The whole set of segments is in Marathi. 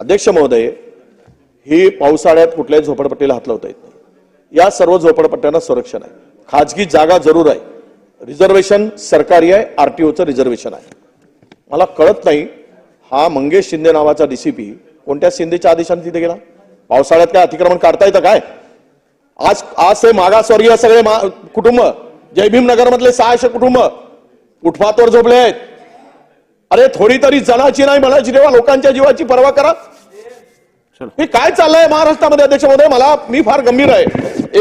अध्यक्ष महोदय ही पावसाळ्यात कुठल्याही झोपडपट्टीला हात लावता येत नाही. या सर्व झोपडपट्ट्यांना संरक्षण आहे. खाजगी जागा जरूर आहे. रिझर्वेशन सरकारी आहे आर टी ओचं रिझर्वेशन आहे. मला कळत नाही हा मंगेश शिंदे नावाचा डीसीपी कोणत्या शिंदेच्या आदेशाने तिथे गेला? पावसाळ्यात काय अतिक्रमण काढता येतं काय? आज आज ते मागासवर्गीय सगळे मा- कुटुंब जयभीम नगरमधले सहाशे कुटुंब उठपातवर झोपले आहेत. अरे थोडी तरी जनाची नाही मनाची तेव्हा लोकांच्या जीवाची पर्वा करा. हे काय चाललंय महाराष्ट्रामध्ये अध्यक्ष महोदय मला मी फार गंभीर आहे.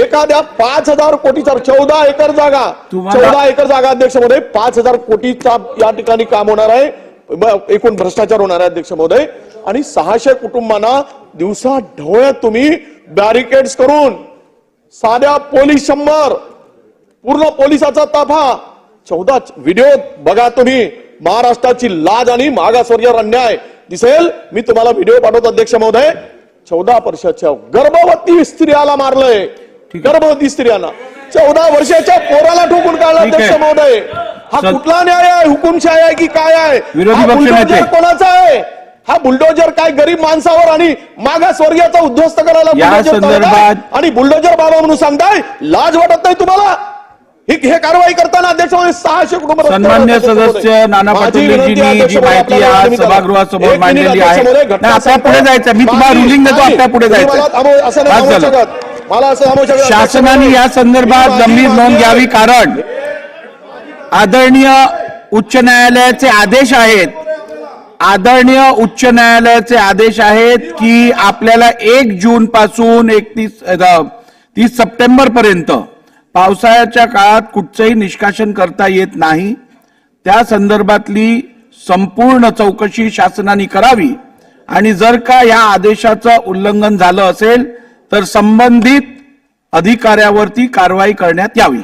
एखाद्या पाच हजार कोटीचा चौदा एकर जागा चौदा एकर जागा अध्यक्ष महोदय पाच हजार कोटीचा या ठिकाणी काम होणार आहे. एकूण भ्रष्टाचार होणार आहे अध्यक्ष महोदय आणि सहाशे कुटुंबांना दिवसा ढवळ्यात तुम्ही बॅरिकेड्स करून साध्या पोलीस शंभर पूर्ण पोलिसाचा ताफा चौदा व्हिडिओ बघा तुम्ही. महाराष्ट्राची लाज आणि मागासवर्गीय अन्याय. दिसेल? मी तुम्हाला व्हिडिओ पाठवतो अध्यक्ष महोदय. चौदा वर्षाच्या गर्भवती स्त्रियाला मारलंय. गर्भवती स्त्रियांना. चौदा वर्षाच्या पोराला ठोकून काढलं. अध्यक्ष महोदय. हा कुठला न्याय आहे? हुकुमशाही आहे की काय आहे? हा बुलडोजर. कोणाचा आहे? हा बुलडोजर काय गरीब माणसावर आणि मागासवर्गीयाचा उद्ध्वस्त करायला आणि बुलडोजर बाबा म्हणून सांगताय लाज वाटत नाही तुम्हाला? ही हे कारवाई करताना अध्यक्ष महोदय सहाशे कुटुंब सन्मान्य. सदस्य नाना पाटोलेजींनी जी माहिती आज. सभागृहासमोर मांडलेली आहे. पुढे. जायचं. मी तुम्हाला ruling देतो, नाही, आपल्याला पुढे जायचं. शासनाने या संदर्भात गंभीर नोंद. घ्यावी कारण आदरणीय उच्च न्यायालयाचे आदेश आहेत आदरणीय उच्च न्यायालयाचे आदेश आहेत की आपल्याला एक जून पासून एकतीस तीस सप्टेंबर पर्यंत पावसाळ्याच्या काळात कुठचंही निष्कासन करता येत नाही. त्या संदर्भातली संपूर्ण चौकशी शासनाने करावी आणि जर का या आदेशाचं उल्लंघन झालं असेल तर संबंधित अधिकाऱ्यावरती कारवाई करण्यात यावी.